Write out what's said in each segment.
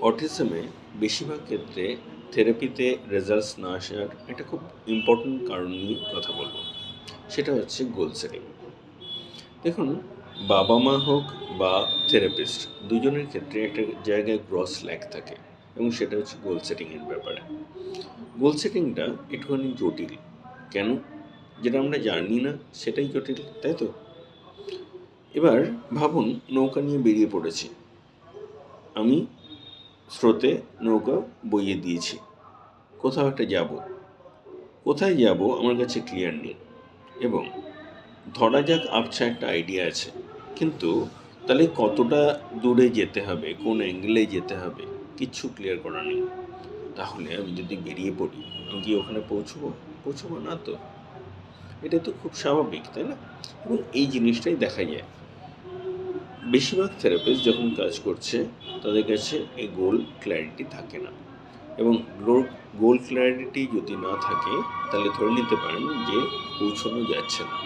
অটিজমে বেশিরভাগ ক্ষেত্রে থেরাপিতে রেজাল্টস না আসার একটা খুব ইম্পর্ট্যান্ট কারণ নিয়ে কথা বলব। সেটা হচ্ছে গোল সেটিং দেখুন, বাবা মা হোক বা থেরাপিস্ট দুজনের ক্ষেত্রে একটা জায়গায় গ্রস ল্যাক থাকে এবং সেটা হচ্ছে গোল সেটিংয়ের ব্যাপারে। গোল সেটিংটা একটুখানি জটিল। কেন? যেটা আমরা জানি না, সেটাই জটিল, তাই তো? এবার ভাবুন, নৌকা নিয়ে বেরিয়ে পড়েছি। আমি স্রোতে নৌকা বইয়ে দিয়েছি। কোথাও একটা যাব। কোথায় যাব আমার কাছে ক্লিয়ার নেই। এবং ধরা যাক আবছা একটা আইডিয়া আছে। কিন্তু তাহলে কতটা দূরে যেতে হবে, কোন অ্যাঙ্গেলে যেতে হবে কিচ্ছু ক্লিয়ার করা নেই। তাহলে আমি যদি বেরিয়ে পড়ি, আমি কি ওখানে পৌঁছবো? পৌঁছবো না তো? এটা তো খুব স্বাভাবিক, তাই না? এবং এই জিনিসটাই দেখা যায়। বেশিরভাগ থেরাপিস্ট যখন কাজ করছে, তাদের কাছে এই গোল ক্ল্যারিটি থাকে না। এবং গোল ক্ল্যারিটি যদি না থাকে, তাহলে ধরে নিতে পারেন যে পৌঁছানো যাচ্ছে না।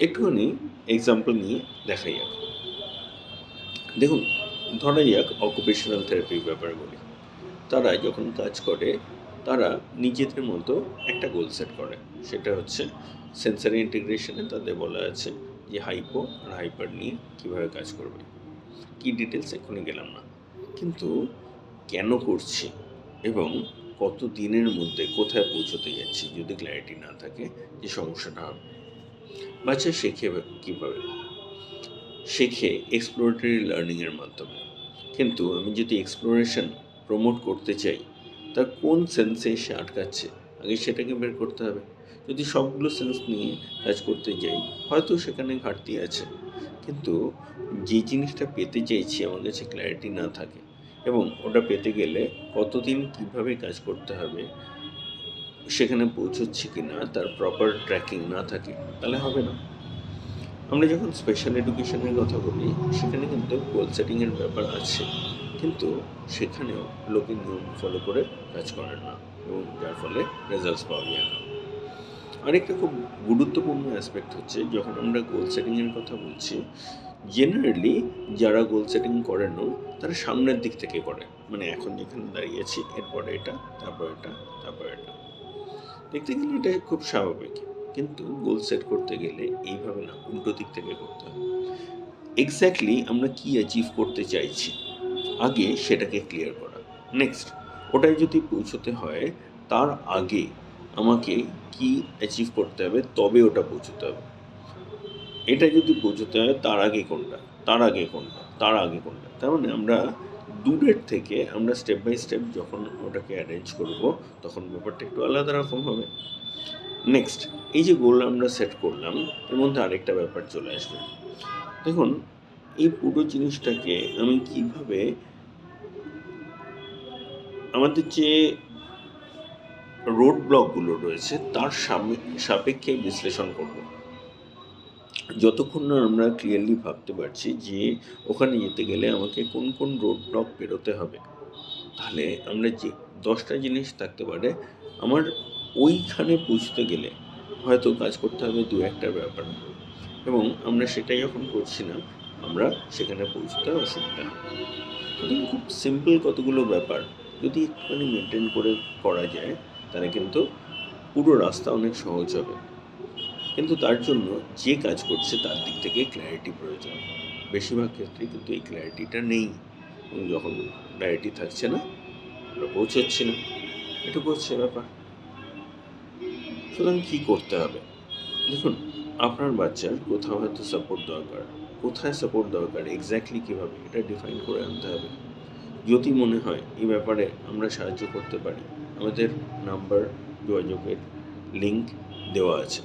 একটুখানি এক্সাম্পল নিয়ে দেখা যাক দেখুন, ধরা যাক অকুপেশনাল থেরাপির ব্যাপারে বলি তারা যখন কাজ করে, তারা নিজেদের মতো একটা গোল সেট করে। সেটা হচ্ছে সেন্সারি ইন্টিগ্রেশনে তাদের বলা আছে। যে হাইপো আর হাইপার নিয়ে কীভাবে কাজ করবে। কী ডিটেলস এক্ষুনি গেলাম না। কিন্তু কেন করছি এবং কত দিনের মধ্যে কোথায় পৌঁছতে যাচ্ছি যদি ক্ল্যারিটি না থাকে যে সমস্যাটা হবে। বাচ্চা শেখে কীভাবে? শেখে এক্সপ্লোরেটরি লার্নিংয়ের মাধ্যমে। কিন্তু আমি যদি এক্সপ্লোরেশন প্রমোট করতে চাই তার কোন সেন্সে সে আটকাচ্ছে? আগে সেটাকে বের করতে হবে। যদি সবগুলো সেন্স নিয়ে কাজ করতে যাই, হয়তো সেখানে ঘাটতি আছে। কিন্তু যে জিনিসটা পেতে চাইছি, আমার কাছে ক্ল্যারিটি না থাকে এবং ওটা পেতে গেলে কতদিন কীভাবে কাজ করতে হবে, সেখানে পৌঁছচ্ছি কি না তার প্রপার ট্র্যাকিং না থাকে, তাহলে হবে না। আমরা যখন স্পেশাল এডুকেশনের কথা বলি, সেখানে কিন্তু গোল সেটিংয়ের ব্যাপার আছে। কিন্তু সেখানেও লোকে নিয়ম ফলো করে কাজ করেন না এবং যার ফলে রেজাল্টস পাওয়া যায় না। আরেকটা খুব গুরুত্বপূর্ণ অ্যাসপেক্ট হচ্ছে, যখন আমরা গোল সেটিংয়ের কথা বলছি জেনারেলি যারা গোল সেটিং করেনও তারা সামনের দিক থেকে করে। মানে এখন যেখানে দাঁড়িয়েছি এরপরে এটা, তারপর এটা তারপর এটা। দেখতে গেলে এটা খুব স্বাভাবিক। কিন্তু গোল সেট করতে গেলে এইভাবে না, উল্টো দিক থেকে করতে হবে এক্স্যাক্টলি আমরা কি অ্যাচিভ করতে চাইছি? আগে সেটাকে ক্লিয়ার করা। নেক্সট ওটাই যদি পৌঁছতে হয়, তার আগে আমাকে কি অ্যাচিভ করতে হবে, তবে ওটা পৌঁছতে হবে। এটা যদি পৌঁছতে হয়, তার আগে কোনটা? তার আগে কোনটা? তার আগে কোনটা? তার মানে আমরা দূরের থেকে আমরা স্টেপ বাই স্টেপ যখন ওটাকে অ্যারেঞ্জ করব, তখন ব্যাপারটা একটু আলাদা রকম হবে। নেক্সট এই যে গোল আমরা সেট করলাম, এর মধ্যে আরেকটা ব্যাপার চলে আসবে। দেখুন, এই পুরো জিনিসটাকে আমি কীভাবে আমাদের যে রোড ব্লকগুলো রয়েছে, তার সাপেক্ষে বিশ্লেষণ করব। যতক্ষণ না আমরা ক্লিয়ারলি ভাবতে পারছি যে ওখানে যেতে গেলে আমাকে কোন কোন রোড ব্লক পেরোতে হবে, তাহলে আমরা যে দশটা জিনিস থাকতে পারে, আমার ওইখানে পৌঁছতে গেলে হয়তো কাজ করতে হবে দু একটার ব্যাপার এবং আমরা সেটাই যখন করছি না, আমরা সেখানে পৌঁছতে অসুবিধা। খুব সিম্পল কতগুলো ব্যাপার। যদি একটুখানি মেনটেন করে করা যায়, তাহলে কিন্তু পুরো রাস্তা অনেক সহজ হবে। কিন্তু তার জন্য যে কাজ করছে তার দিক থেকে ক্ল্যারিটি প্রয়োজন। বেশিরভাগ ক্ষেত্রে কিন্তু এই ক্ল্যারিটিটা নেই। যখন ক্ল্যারিটি থাকছে না, আমরা পৌঁছচ্ছি না। এটুকু হচ্ছে ব্যাপার। সুতরাং কী করতে হবে? দেখুন, আপনার বাচ্চার কোথাও হয়তো সাপোর্ট দরকার। কোথায় সাপোর্ট দরকার? এক্স্যাক্টলি কীভাবে? এটা ডিফাইন করে আনতে হবে। যদি মনে হয়, এই ব্যাপারে আমরা সাহায্য করতে পারি। আমাদের নাম্বার, যোগাযোগের লিঙ্ক দেওয়া আছে।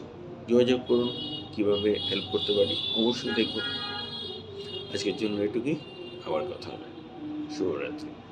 যোগাযোগ করুন, কীভাবে হেল্প করতে পারি, অবশ্যই দেখুন। আজকের জন্য এটুকুই, আবার কথা হবে। শুভরাত্রি।